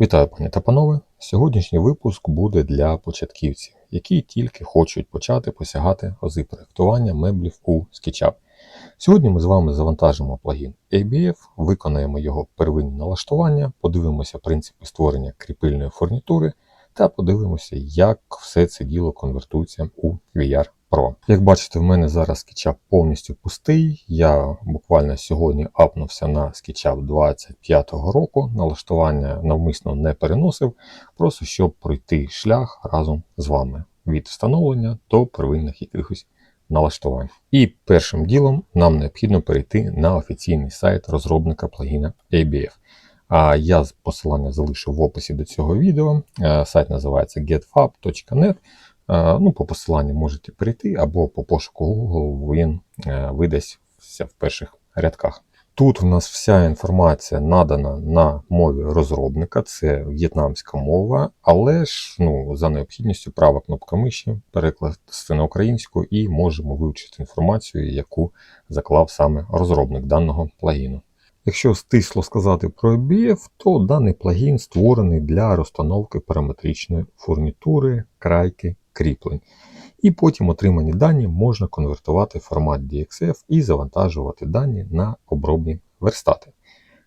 Вітаю, пані та панове! Сьогоднішній випуск буде для початківців, які тільки хочуть почати посягати ази проєктування меблів у SketchUp. Сьогодні ми з вами завантажимо плагін ABF, виконаємо його первинні налаштування, подивимося принципи створення кріпильної фурнітури та подивимося, як все це діло конвертується у VR Pro. Як бачите, в мене зараз SketchUp повністю пустий. Я буквально сьогодні апнувся на SketchUp 25-го року. Налаштування навмисно не переносив, просто щоб пройти шлях разом з вами від встановлення до первинних якихось налаштувань. І першим ділом нам необхідно перейти на офіційний сайт розробника плагіна ABF. А я посилання залишу в описі до цього відео. Е, Сайт називається getfab.net. Е, Ну, по посиланню можете перейти, або по пошуку Google він е, видасть в перших рядках. Тут в нас вся інформація надана на мові розробника, це в'єтнамська мова, але ж ну, за необхідністю права кнопка миші перекласти на українську і можемо вивчити інформацію, яку заклав саме розробник даного плагіну. Якщо стисло сказати про ABF, то даний плагін створений для розстановки параметричної фурнітури, крайки, кріплень. І потім отримані дані можна конвертувати в формат DXF і завантажувати дані на обробні верстати.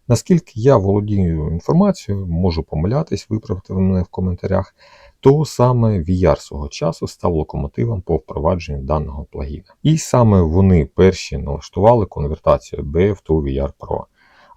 Наскільки я володію інформацією, можу помилятись, виправити мене в коментарях, то саме VR свого часу став локомотивом по впровадженню даного плагіна. І саме вони перші налаштували конвертацію BF to VR Pro.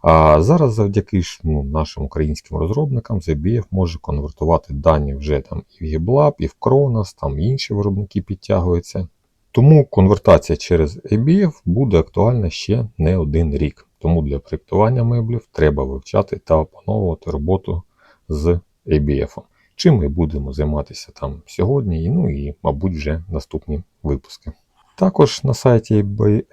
А зараз завдяки ну, нашим українським розробникам ZBF може конвертувати дані вже там і в GitLab, і в Kronos, там інші виробники підтягуються. Тому конвертація через ABF буде актуальна ще не один рік. Тому для проєктування меблів треба вивчати та опановувати роботу з ABF. Чим ми будемо займатися там сьогодні, ну і, мабуть, вже наступні випуски. Також на сайті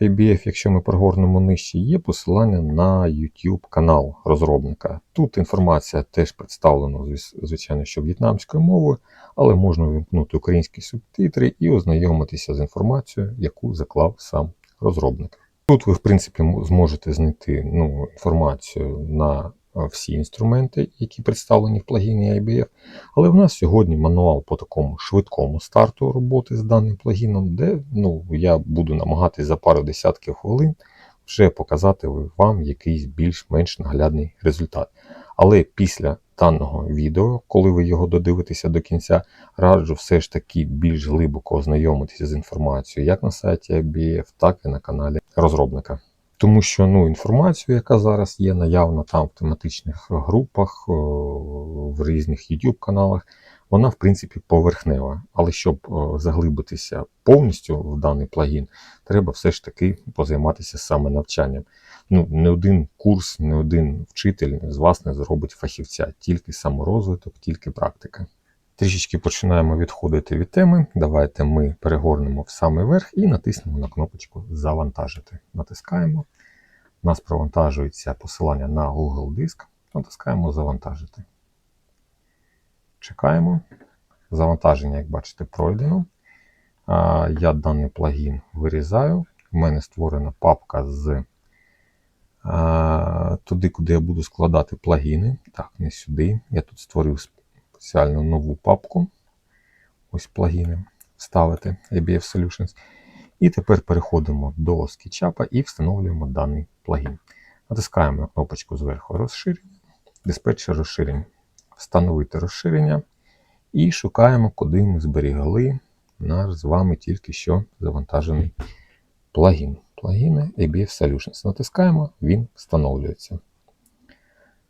ABF, якщо ми прогорнемо нижче, є посилання на YouTube канал розробника. Тут інформація теж представлена, звичайно, що в'єтнамською мовою, але можна вимкнути українські субтитри і ознайомитися з інформацією, яку заклав сам розробник. Тут ви, в принципі, зможете знайти ну, інформацію на всі інструменти, які представлені в плагіні IBF. Але в нас сьогодні мануал по такому швидкому старту роботи з даним плагіном, де ну, я буду намагатися за пару десятків хвилин вже показати вам якийсь більш-менш наглядний результат. Але після даного відео, коли ви його додивитеся до кінця, раджу все ж таки більш глибоко ознайомитися з інформацією як на сайті IBF, так і на каналі розробника. Тому що ну, інформацію, яка зараз є наявна там в тематичних групах, в різних YouTube каналах, вона в принципі поверхнева. Але щоб заглибитися повністю в даний плагін, треба все ж таки позайматися саме навчанням. Ну, Не один курс, не один вчитель з вас не зробить фахівця, тільки саморозвиток, тільки практика. Трішечки починаємо відходити від теми. Давайте ми перегорнемо в самий верх і натиснемо на кнопочку Завантажити. Натискаємо. У нас провантажується посилання на Google Диск. Натискаємо Завантажити. Чекаємо. Завантаження, як бачите, пройдено. Я даний плагін вирізаю. У мене створена папка з туди, куди я буду складати плагіни. Так, не сюди. Я тут створив спеціальну нову папку. Ось плагіни вставити ABF Solutions. І тепер переходимо до SketchUp і встановлюємо даний плагін. Натискаємо на кнопочку зверху розширення, диспетчер розширень, встановити розширення і шукаємо, куди ми зберігали наш з вами тільки що завантажений плагін. Плагіни ABF Solutions. Натискаємо, він встановлюється.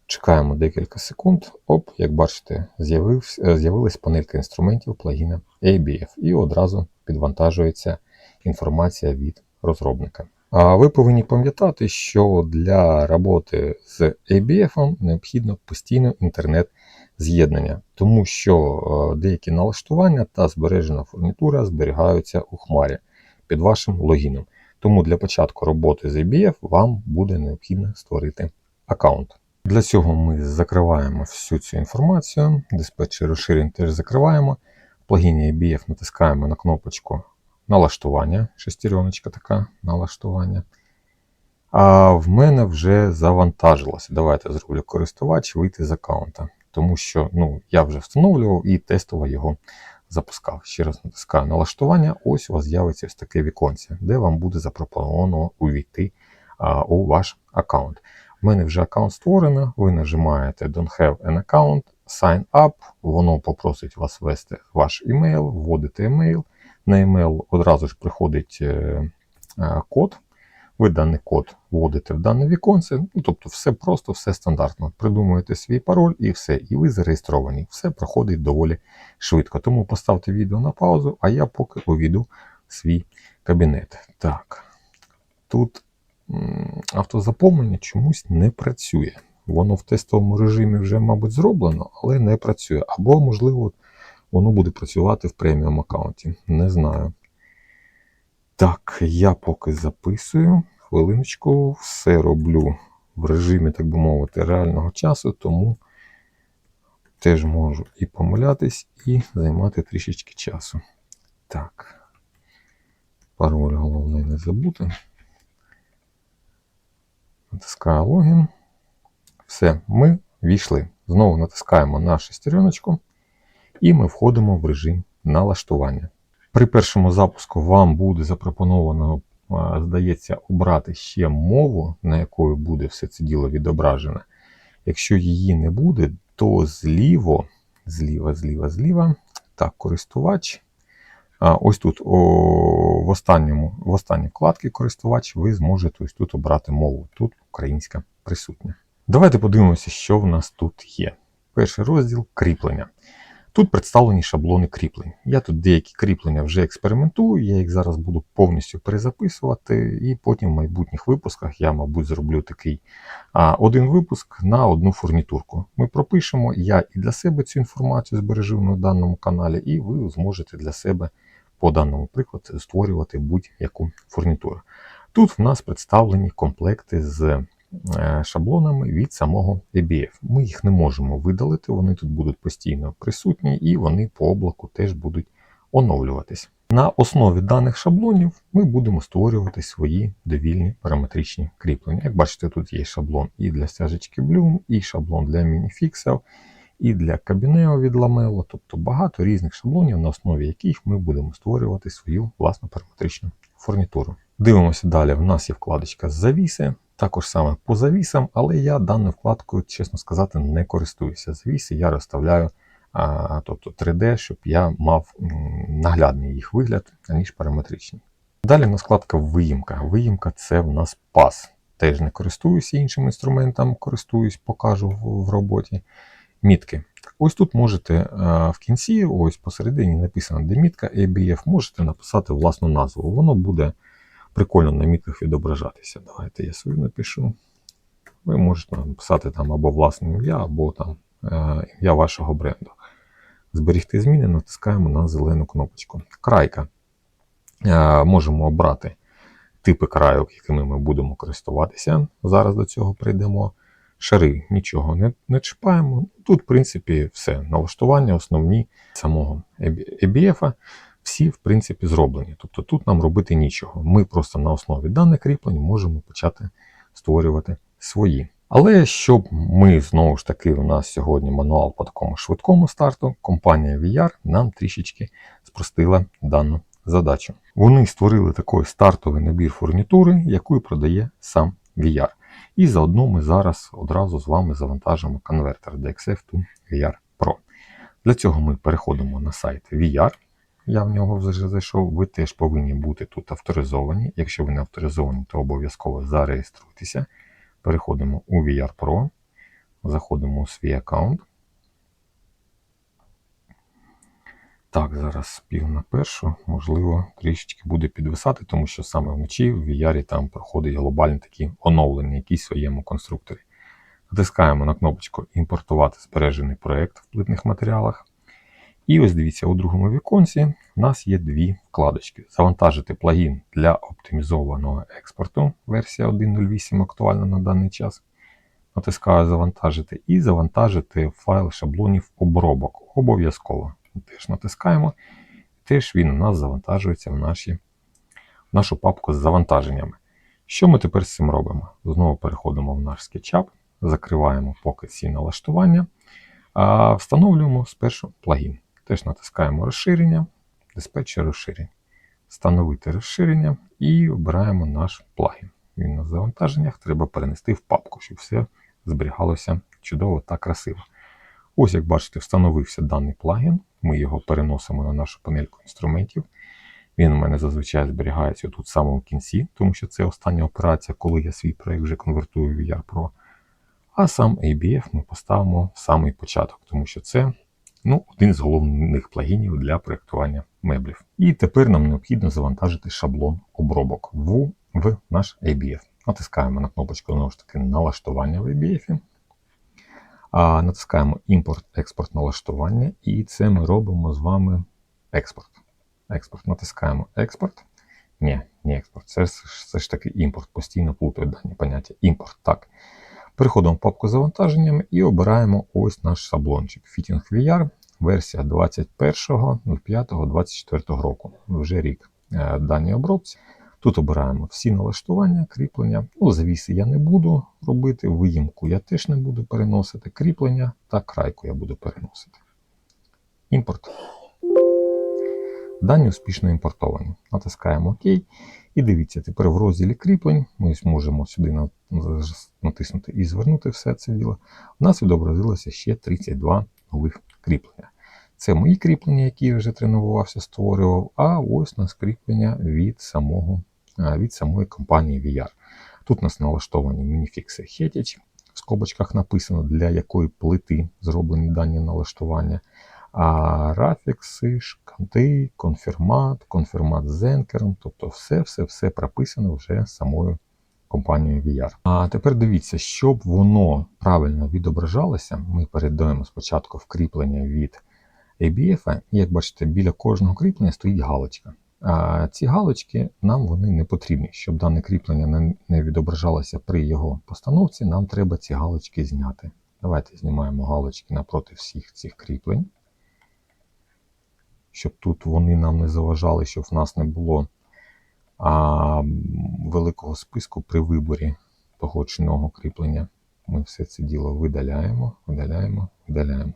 Чекаємо декілька секунд. Оп, як бачите, з'явилась панелька інструментів плагіна ABF і одразу підвантажується інформація від розробника. А ви повинні пам'ятати, що для роботи з ABF необхідно постійно інтернет-з'єднання, тому що деякі налаштування та збережена фурнітура зберігаються у хмарі під вашим логіном. Тому для початку роботи з ABF вам буде необхідно створити аккаунт. Для цього ми закриваємо всю цю інформацію, диспетчер розширень теж закриваємо. В плагіні ABF натискаємо на кнопочку налаштування, шестереночка така налаштування. А в мене вже завантажилося. Давайте зроблю користувач, вийти з аккаунта. тому що ну, я вже встановлював і тестово його запускав. Ще раз натискаю налаштування. Ось у вас з'явиться ось таке віконце, де вам буде запропоновано увійти а, у ваш аккаунт. У мене вже аккаунт створено, ви нажимаєте Don't have an account, sign up, воно попросить вас ввести ваш email, вводите email. На email одразу ж приходить е, е, код. Ви даний код вводите в дане віконце, ну, тобто все просто, все стандартно. Придумуєте свій пароль і все, і ви зареєстровані. Все проходить доволі швидко. Тому поставте відео на паузу, а я поки увійду в свій кабінет. Так, тут автозаповнення чомусь не працює. Воно в тестовому режимі вже, мабуть, зроблено, але не працює. Або, можливо, воно буде працювати в преміум аккаунті. Не знаю. Так, я поки записую. Хвилиночку, все роблю в режимі, так би мовити, реального часу, тому теж можу і помилятись, і займати трішечки часу. Так. Пароль головне не забути. Натискаю логін. Все, ми війшли. Знову натискаємо на шестереночку, і ми входимо в режим налаштування. При першому запуску вам буде запропоновано, здається, обрати ще мову, на якою буде все це діло відображене. Якщо її не буде, то зліво, зліва, зліва, зліва, так, користувач. Ось тут о, в, останньому, в останній вкладці користувач ви зможете ось тут обрати мову. Тут українська присутня. Давайте подивимося, що в нас тут є. Перший розділ кріплення. Тут представлені шаблони кріплень. Я тут деякі кріплення вже експериментую, я їх зараз буду повністю перезаписувати, і потім в майбутніх випусках я, мабуть, зроблю такий а, один випуск на одну фурнітурку. Ми пропишемо, я і для себе цю інформацію збережу на даному каналі, і ви зможете для себе по даному прикладу створювати будь-яку фурнітуру. Тут в нас представлені комплекти з е, шаблонами від самого ABF. Ми їх не можемо видалити, вони тут будуть постійно присутні і вони по облаку теж будуть оновлюватись. На основі даних шаблонів ми будемо створювати свої довільні параметричні кріплення. Як бачите, тут є шаблон і для стяжечки Bloom, і шаблон для мініфіксел, і для кабінео від Lamelo, тобто багато різних шаблонів, на основі яких ми будемо створювати свою власну параметричну фурнітуру. Дивимося далі. В нас є вкладочка завіси. Також саме по завісам, але я даною вкладкою, чесно сказати, не користуюся. Завіси я розставляю а, тобто 3D, щоб я мав наглядний їх вигляд, аніж параметричний. Далі в нас вкладка виїмка. Виїмка це в нас пас. Теж не користуюся іншим інструментом, користуюсь, покажу в роботі. Мітки. Ось тут можете в кінці, ось посередині написано де мітка ABF, можете написати власну назву. Воно буде прикольно на мітках відображатися. Давайте я свою напишу. Ви можете написати там або власне ім'я, або там е, ім'я вашого бренду. Зберігти зміни, натискаємо на зелену кнопочку. Крайка. Е, можемо обрати типи крайок, якими ми будемо користуватися. Зараз до цього прийдемо. Шари нічого не, не чіпаємо. Тут, в принципі, все. Налаштування основні самого ABF всі, в принципі, зроблені. Тобто тут нам робити нічого. Ми просто на основі даних кріплень можемо почати створювати свої. Але щоб ми знову ж таки, у нас сьогодні мануал по такому швидкому старту, компанія VR нам трішечки спростила дану задачу. Вони створили такий стартовий набір фурнітури, яку продає сам VR. І заодно ми зараз одразу з вами завантажимо конвертер DXF to VR Pro. Для цього ми переходимо на сайт VR. Я в нього вже зайшов. Ви теж повинні бути тут авторизовані. Якщо ви не авторизовані, то обов'язково зареєструйтеся. Переходимо у VR Pro, заходимо у свій аккаунт. Так, зараз пів на першу, можливо, трішечки буде підвисати, тому що саме вночі в VR там проходить глобальні такі оновлення, якісь в своєму конструкторі. Натискаємо на кнопочку Імпортувати збережений проєкт в плитних матеріалах. І ось дивіться, у другому віконці у нас є дві вкладочки. Завантажити плагін для оптимізованого експорту. Версія 1.08 актуальна на даний час. Натискаю Завантажити і завантажити файл шаблонів обробок. Обов'язково. Теж натискаємо. Теж він у нас завантажується в, наші, в нашу папку з завантаженнями. Що ми тепер з цим робимо? Знову переходимо в наш SketchUp, закриваємо поки ці налаштування. А встановлюємо спершу плагін. Теж натискаємо розширення, диспетчер розширень. Встановити розширення і обираємо наш плагін. Він на завантаженнях треба перенести в папку, щоб все зберігалося чудово та красиво. Ось, як бачите, встановився даний плагін. Ми його переносимо на нашу панельку інструментів. Він у мене зазвичай зберігається тут в самому кінці, тому що це остання операція, коли я свій проєкт вже конвертую в VR Pro. А сам ABF ми поставимо в самий початок, тому що це ну, один з головних плагінів для проєктування меблів. І тепер нам необхідно завантажити шаблон обробок в, в наш ABF. Натискаємо на кнопочку знову ж таки налаштування в ABF. А натискаємо імпорт, експорт налаштування, і це ми робимо з вами експорт. Експорт. Натискаємо експорт. Ні, не експорт. Це все ж таки імпорт. Постійно плутаю дані поняття. Імпорт. Так. Переходимо в папку з завантаженнями і обираємо ось наш шаблончик. Fitting VR, версія 21.05.24 року. Вже рік е, даній обробці. Тут обираємо всі налаштування, кріплення. Ну, завіси я не буду робити, виїмку я теж не буду переносити, кріплення та крайку я буду переносити. Імпорт. Дані успішно імпортовані. Натискаємо ОК. І дивіться, тепер в розділі кріплень ми зможемо сюди натиснути і звернути все це діло. У нас відобразилося ще 32 нових кріплення. Це мої кріплення, які я вже тренувався, створював, а ось у нас кріплення від самого, від самої компанії VR. Тут у нас налаштовані мініфікси Heritage, в скобочках написано, для якої плити зроблені дані налаштування. А рафікси, шканти, конфірмат, конфірмат з енкером, тобто все-все-все прописано вже самою компанією VR. А тепер дивіться, щоб воно правильно відображалося, ми передаємо спочатку вкріплення від ABF, і як бачите, біля кожного кріплення стоїть галочка. Ці галочки нам вони не потрібні. Щоб дане кріплення не відображалося при його постановці, нам треба ці галочки зняти. Давайте знімаємо галочки напроти всіх цих кріплень щоб тут вони нам не заважали, щоб в нас не було а, великого списку при виборі того чи іного кріплення. Ми все це діло видаляємо, видаляємо, видаляємо.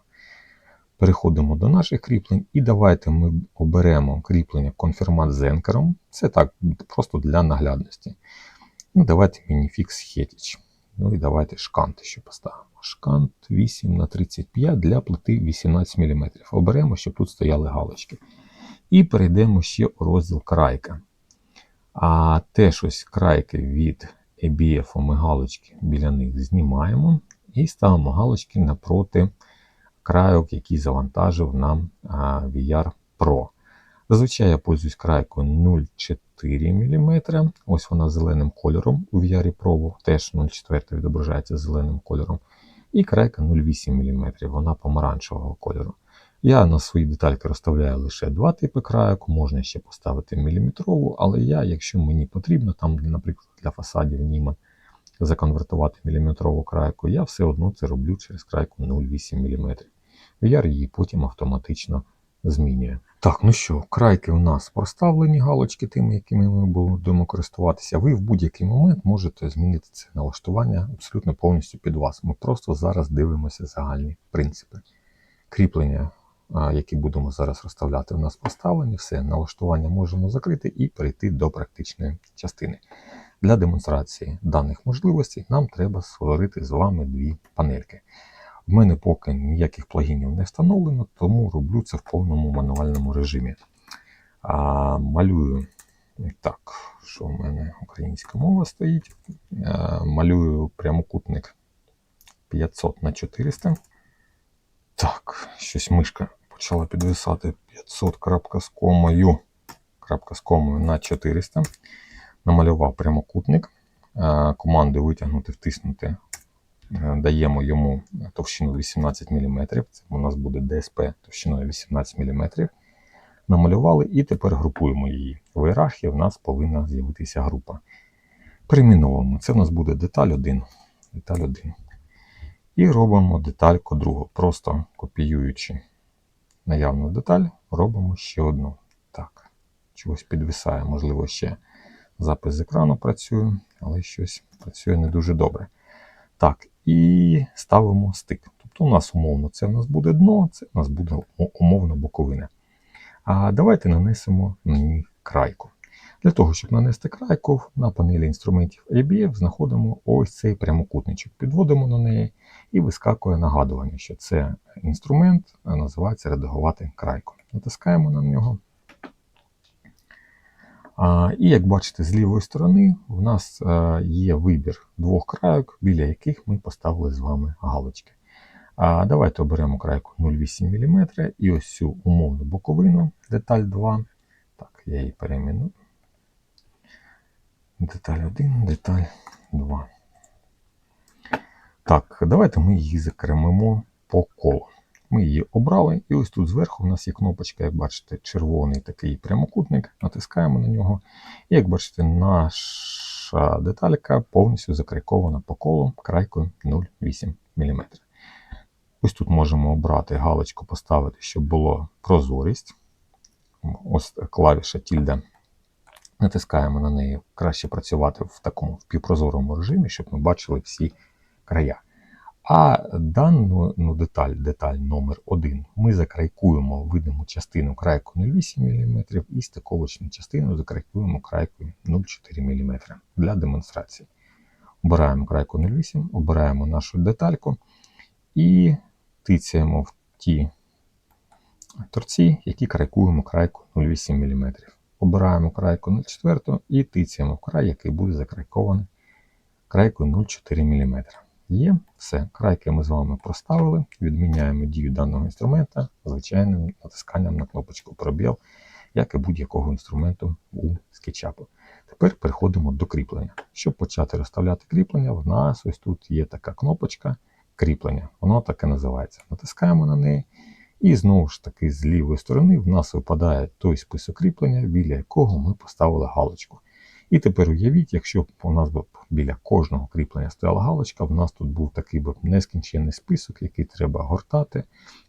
Переходимо до наших кріплень, і давайте ми оберемо кріплення конфірмат з енкером. Це так, просто для наглядності. Ну, Давайте мініфікс Heritage. Ну і давайте шканти ще поставимо. Шкант 8 на 35 для плити 18 мм. Оберемо, щоб тут стояли галочки. І перейдемо ще у розділ крайка. А теж ось крайки від ABF ми галочки біля них знімаємо. І ставимо галочки напроти крайок, який завантажив нам VR Pro. Зазвичай я пользуюсь крайкою 0,4 мм. Ось вона зеленим кольором у VR Pro, теж 0,4 відображається зеленим кольором. І крайка 0,8 мм, вона помаранчевого кольору. Я на свої детальки розставляю лише два типи крайок, можна ще поставити міліметрову, але я, якщо мені потрібно, там, наприклад, для фасадів Німа законвертувати міліметрову крайку, я все одно це роблю через крайку 0,8 мм. VR її потім автоматично змінює. Так, ну що, крайки у нас проставлені галочки тими, якими ми будемо користуватися. Ви в будь-який момент можете змінити це налаштування абсолютно повністю під вас. Ми просто зараз дивимося загальні принципи. Кріплення, які будемо зараз розставляти, у нас поставлені. Все, налаштування можемо закрити і перейти до практичної частини. Для демонстрації даних можливостей нам треба створити з вами дві панельки. В мене поки ніяких плагінів не встановлено, тому роблю це в повному мануальному режимі. А, Малюю так, що в мене українська мова стоїть. А, малюю прямокутник 500 на 400. Так, щось мишка почала підвисати 500 крапка з комою, крапка з комою на 400. Намалював прямокутник. Команди витягнути, втиснути даємо йому товщину 18 мм. Це у нас буде ДСП товщиною 18 мм. Намалювали і тепер групуємо її. В ієрархії в нас повинна з'явитися група. Перейменовуємо. Це в нас буде деталь 1. Деталь 1. І робимо детальку другу. Просто копіюючи наявну деталь, робимо ще одну. Так, чогось підвисає, можливо, ще запис з екрану працює, але щось працює не дуже добре. Так, і ставимо стик. Тобто у нас умовно це в нас буде дно, це в нас буде у- умовно боковина. А давайте нанесемо на ній крайку. Для того, щоб нанести крайку, на панелі інструментів ABF знаходимо ось цей прямокутничок. Підводимо на неї і вискакує нагадування, що це інструмент називається редагувати крайку. Натискаємо на нього. І як бачите, з лівої сторони в нас е, є вибір двох крайок, біля яких ми поставили з вами галочки. Давайте оберемо крайку 0,8 мм і ось цю умовну боковину, деталь 2. Так, я її перейменую. Деталь 1, деталь 2. Так, давайте ми її закремимо по колу. Ми її обрали, і ось тут зверху у нас є кнопочка, як бачите, червоний такий прямокутник. Натискаємо на нього. І як бачите, наша деталька повністю закрайкована по колу крайкою 0,8 мм. Ось тут можемо обрати галочку, поставити, щоб було прозорість. Ось клавіша тільда. Натискаємо на неї. Краще працювати в такому впівпрозорому режимі, щоб ми бачили всі края. А дану ну, деталь, деталь номер 1 ми закрайкуємо видиму частину крайку 0,8 мм і стиковочну частину закрайкуємо крайкою 0,4 мм для демонстрації. Обираємо крайку 0,8, обираємо нашу детальку і тицяємо в ті торці, які крайкуємо крайку 0,8 мм. Обираємо крайку 0,4 і тицяємо в край, який буде закрайкований крайкою 0,4 мм. Є все. Крайки ми з вами проставили. Відміняємо дію даного інструмента звичайним натисканням на кнопочку пробіл, як і будь-якого інструменту у SketchUp. Тепер переходимо до кріплення. Щоб почати розставляти кріплення, в нас ось тут є така кнопочка кріплення. Воно так і називається. Натискаємо на неї. І знову ж таки, з лівої сторони в нас випадає той список кріплення, біля якого ми поставили галочку. І тепер уявіть, якщо б у нас б біля кожного кріплення стояла галочка, в нас тут був такий б нескінченний список, який треба гортати,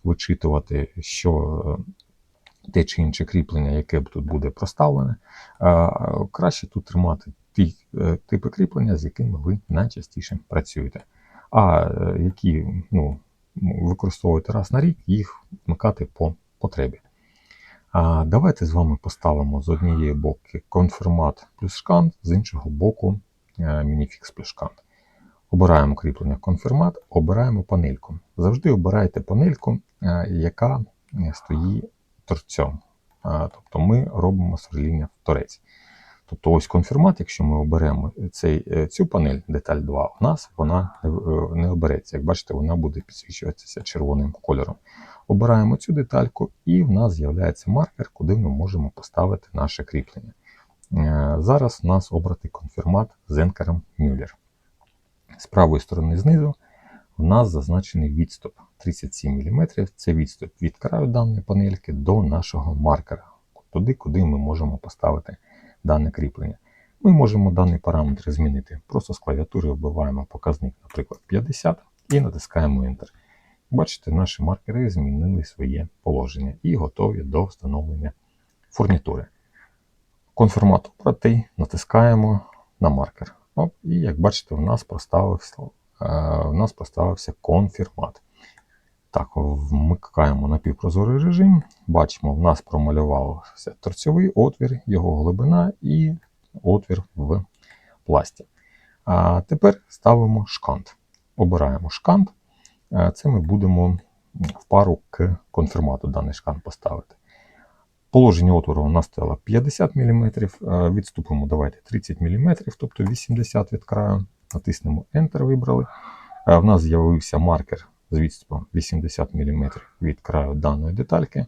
вичитувати, що е, те чи інше кріплення, яке б тут буде проставлене. Краще тут тримати ті е, типи кріплення, з якими ви найчастіше працюєте. А е, які ну, використовуєте раз на рік, їх вмикати по потребі. Давайте з вами поставимо з однієї боку конфірмат плюс шкант, з іншого боку мініфікс плюс шкант. Обираємо кріплення конфірмат, обираємо панельку. Завжди обирайте панельку, е, яка стоїть торцем. Тобто ми робимо сверління в торець. Тобто ось конфірмат, якщо ми оберемо цей, е, цю панель, деталь 2, у нас вона е, не обереться. Як бачите, вона буде підсвічуватися червоним кольором. Обираємо цю детальку, і в нас з'являється маркер, куди ми можемо поставити наше кріплення. Е, зараз у нас обратий конфірмат з енкером Мюллер. З правої сторони знизу у нас зазначений відступ 37 мм. Це відступ від краю даної панельки до нашого маркера, туди, куди ми можемо поставити дане кріплення. Ми можемо даний параметр змінити. Просто з клавіатури вбиваємо показник, наприклад, 50 і натискаємо Enter. Бачите, наші маркери змінили своє положення і готові до встановлення фурнітури. Конформат обратий, натискаємо на маркер. Оп, І як бачите, в нас проставився, в нас проставився конфірмат. Так, вмикаємо напівпрозорий режим. Бачимо, в нас промалювався торцьовий отвір, його глибина і отвір в пласті. А тепер ставимо шкант. Обираємо шкант. Це ми будемо в пару к конфірмату даний шкант поставити. Положення отвору у нас стало 50 мм. Відступимо давайте 30 мм, тобто 80 від краю. Натиснемо Enter, вибрали. В нас з'явився маркер з відступом 80 мм від краю даної детальки.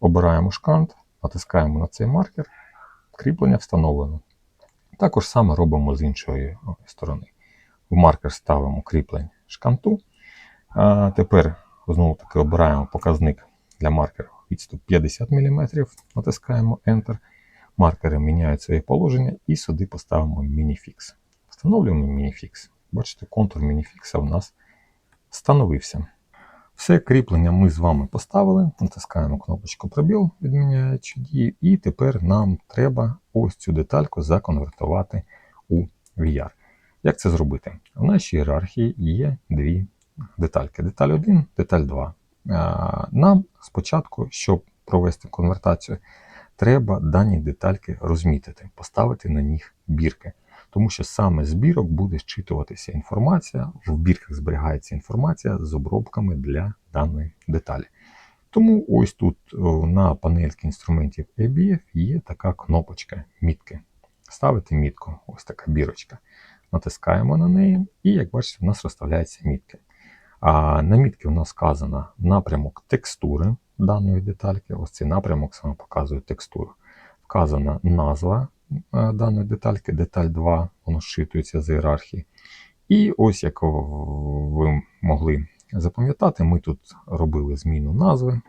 Обираємо шкант, натискаємо на цей маркер, кріплення встановлено. Також саме робимо з іншої сторони. В маркер ставимо кріплень шканту. А Тепер знову таки обираємо показник для маркера відступ 50 мм, натискаємо Enter. Маркери міняють своє положення і сюди поставимо мініфікс. Встановлюємо мініфікс. Бачите, контур мініфікса у нас встановився. Все кріплення ми з вами поставили, натискаємо кнопочку пробіл, відміняючи дію, і тепер нам треба ось цю детальку законвертувати у VR. Як це зробити? В нашій ієрархії є дві детальки: деталь 1, деталь 2. Нам спочатку, щоб провести конвертацію, треба дані детальки розмітити, поставити на них бірки. Тому що саме з бірок буде зчитуватися інформація, в бірках зберігається інформація з обробками для даної деталі. Тому ось тут на панельці інструментів ABF є така кнопочка мітки. Ставити мітку, ось така бірочка. Натискаємо на неї, і, як бачите, в нас розставляються мітки. А на у нас вказано напрямок текстури даної детальки. Ось цей напрямок саме показує текстуру. Вказана назва е, даної детальки, деталь 2, воно зчитується з ієрархії. І ось, як ви могли запам'ятати, ми тут робили зміну назви.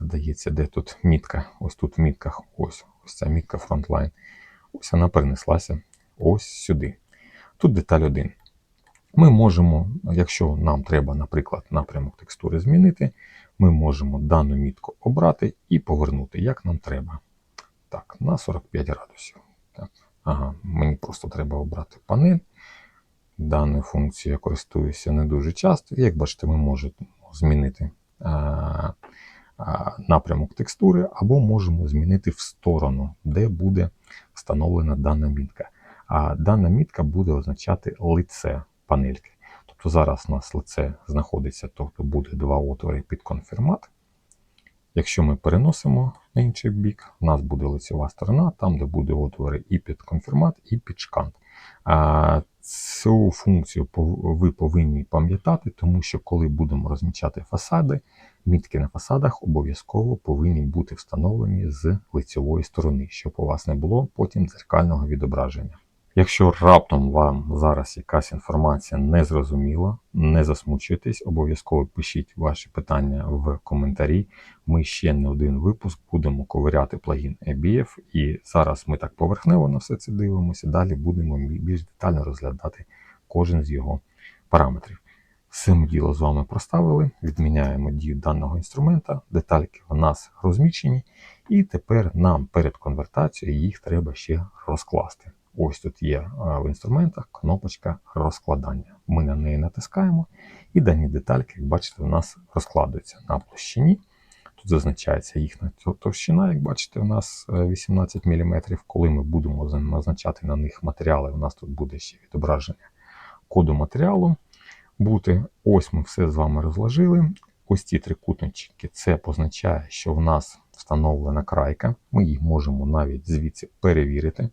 Здається, де тут мітка? Ось тут в мітках, ось ось ця мітка Frontline. Ось вона перенеслася ось сюди. Тут деталь 1. Ми можемо, якщо нам треба, наприклад, напрямок текстури змінити, ми можемо дану мітку обрати і повернути, як нам треба. Так, на 45 градусів. Так. Ага, Мені просто треба обрати панель. Даною функцією я користуюся не дуже часто. Як бачите, ми можемо змінити а, а, напрямок текстури, або можемо змінити в сторону, де буде встановлена дана мітка. А дана мітка буде означати лице панельки. Тобто зараз у нас лице знаходиться, тобто буде два отвори під конфірмат. Якщо ми переносимо на інший бік, у нас буде лицева сторона, там, де буде отвори і під конфірмат, і під шкант. А Цю функцію ви повинні пам'ятати, тому що коли будемо розмічати фасади, мітки на фасадах обов'язково повинні бути встановлені з лицевої сторони, щоб у вас не було потім дзеркального відображення. Якщо раптом вам зараз якась інформація не зрозуміла, не засмучуйтесь, обов'язково пишіть ваші питання в коментарі. Ми ще не один випуск будемо ковиряти плагін ABF, і зараз ми так поверхнево на все це дивимося. Далі будемо більш детально розглядати кожен з його параметрів. Все діло з вами проставили, відміняємо дію даного інструмента, детальки у нас розмічені, і тепер нам перед конвертацією їх треба ще розкласти. Ось тут є в інструментах кнопочка розкладання. Ми на неї натискаємо, і дані детальки, як бачите, у нас розкладаються на площині. Тут зазначається їхня товщина, як бачите, у нас 18 е, мм. Коли ми будемо назначати на них матеріали, у нас тут буде ще відображення коду матеріалу. бути. Ось ми все з вами розложили. Ось ці трикутнички, це позначає, що в нас встановлена крайка. Ми їх можемо навіть звідси перевірити.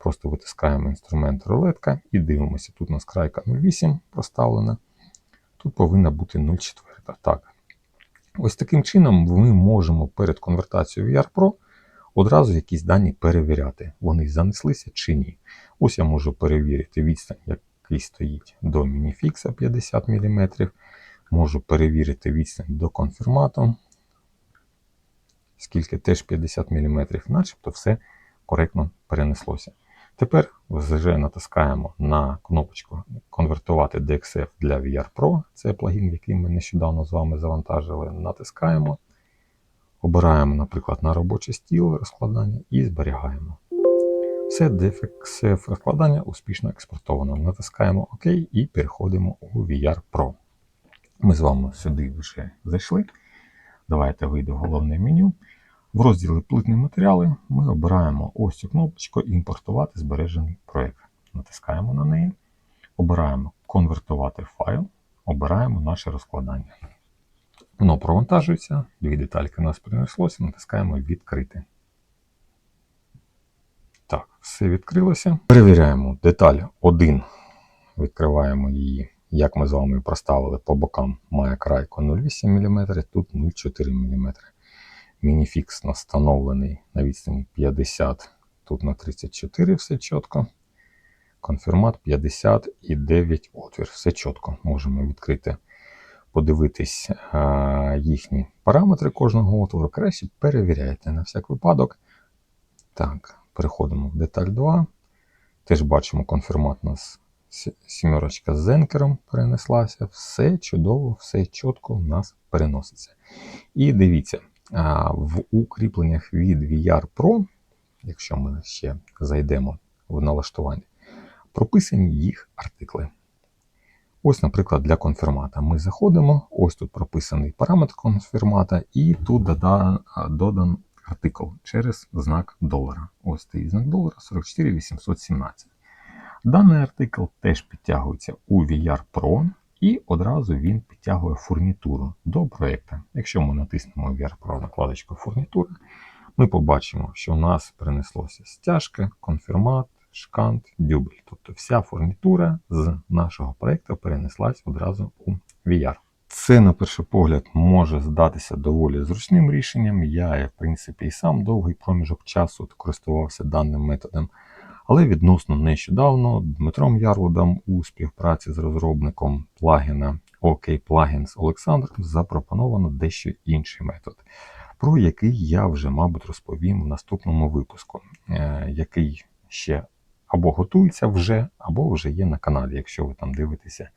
Просто витискаємо інструмент рулетка і дивимося. Тут у нас крайка 0,8 проставлена. Тут повинна бути 0,4. Так. Ось таким чином ми можемо перед конвертацією в Pro одразу якісь дані перевіряти, вони занеслися чи ні. Ось я можу перевірити відстань, який стоїть до мініфікса 50 мм. Можу перевірити відстань до конфірмату, скільки теж 50 мм, начебто все коректно перенеслося. Тепер вже натискаємо на кнопочку Конвертувати DXF для VR Pro. Це плагін, який ми нещодавно з вами завантажили. Натискаємо. Обираємо, наприклад, на робочий стіл розкладання і зберігаємо. Все, DXF розкладання успішно експортовано. Натискаємо ОК і переходимо у VR Pro. Ми з вами сюди вже зайшли. Давайте вийду в головне меню. В розділі Плитні матеріали ми обираємо ось цю кнопочку Імпортувати збережений проєкт. Натискаємо на неї, обираємо Конвертувати файл, обираємо наше розкладання. Воно провантажується, дві детальки у нас принеслося, натискаємо Відкрити. Так, все відкрилося. Перевіряємо деталь 1. Відкриваємо її, як ми з вами проставили по бокам, має крайку 0,8 мм, тут 0,4 мм. Мініфікс настановлений на відстані 50, тут на 34 все чітко. Конфірмат 50 і 9 отвір. Все чітко. Можемо відкрити, подивитись а, їхні параметри кожного отвору. Краще перевіряйте на всяк випадок. Так, переходимо в деталь 2. Теж бачимо, конфірмат у нас сімерочка з зенкером перенеслася. Все чудово, все чітко у нас переноситься. І дивіться в укріпленнях від VR Pro, якщо ми ще зайдемо в налаштування, прописані їх артикли. Ось, наприклад, для конфірмата ми заходимо, ось тут прописаний параметр конфірмата, і тут дода- додан артикл через знак долара. Ось цей знак долара 44817. Даний артикл теж підтягується у VR Pro, і одразу він підтягує фурнітуру до проєкту. Якщо ми натиснемо VR Pro накладочку фурнітура, ми побачимо, що у нас перенеслося стяжка, конфірмат, шкант, дюбель. Тобто вся фурнітура з нашого проєкту перенеслась одразу у VR. Це, на перший погляд, може здатися доволі зручним рішенням. Я, в принципі, і сам довгий проміжок часу користувався даним методом. Але відносно нещодавно Дмитром Ярвудом у співпраці з розробником плагіна OK Plugins Олександром запропоновано дещо інший метод, про який я вже, мабуть, розповім в наступному випуску, е, який ще або готується вже, або вже є на каналі, якщо ви там дивитеся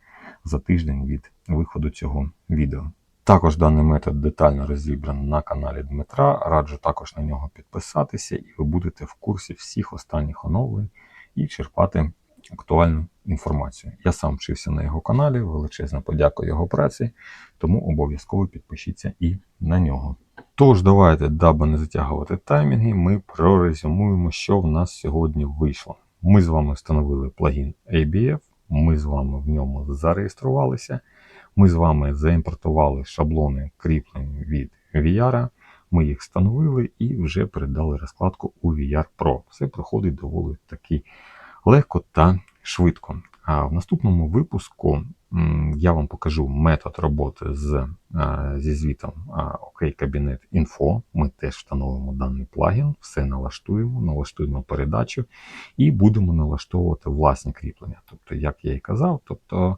за тиждень від виходу цього відео. Також даний метод детально розібраний на каналі Дмитра. Раджу також на нього підписатися, і ви будете в курсі всіх останніх оновлень і черпати актуальну інформацію. Я сам вчився на його каналі, величезна подяка його праці, тому обов'язково підпишіться і на нього. Тож, давайте, даби не затягувати таймінги, ми прорезюмуємо, що в нас сьогодні вийшло. Ми з вами встановили плагін ABF, ми з вами в ньому зареєструвалися. Ми з вами заімпортували шаблони кріплень від VR, ми їх встановили і вже передали розкладку у VR Pro. Все проходить доволі таки легко та швидко. А в наступному випуску я вам покажу метод роботи з, зі звітом OK Кабінет Info. Ми теж встановимо даний плагін, все налаштуємо, налаштуємо передачу і будемо налаштовувати власні кріплення. Тобто, як я і казав, тобто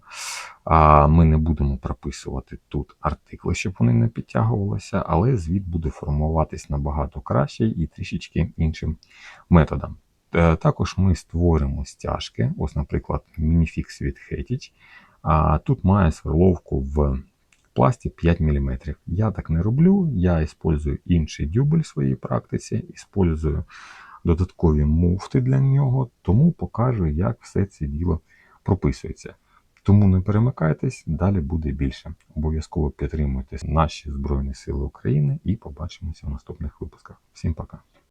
ми не будемо прописувати тут артикли, щоб вони не підтягувалися, але звіт буде формуватись набагато краще і трішечки іншим методом. Е, Також ми створимо стяжки, ось, наприклад, мініфікс від Heritage. А тут має сверловку в пласті 5 мм. Я так не роблю, я використовую інший дюбель в своїй практиці, використовую додаткові муфти для нього, тому покажу, як все це діло прописується. Тому не перемикайтесь, далі буде більше. Обов'язково підтримуйте наші Збройні Сили України і побачимося в наступних випусках. Всім пока!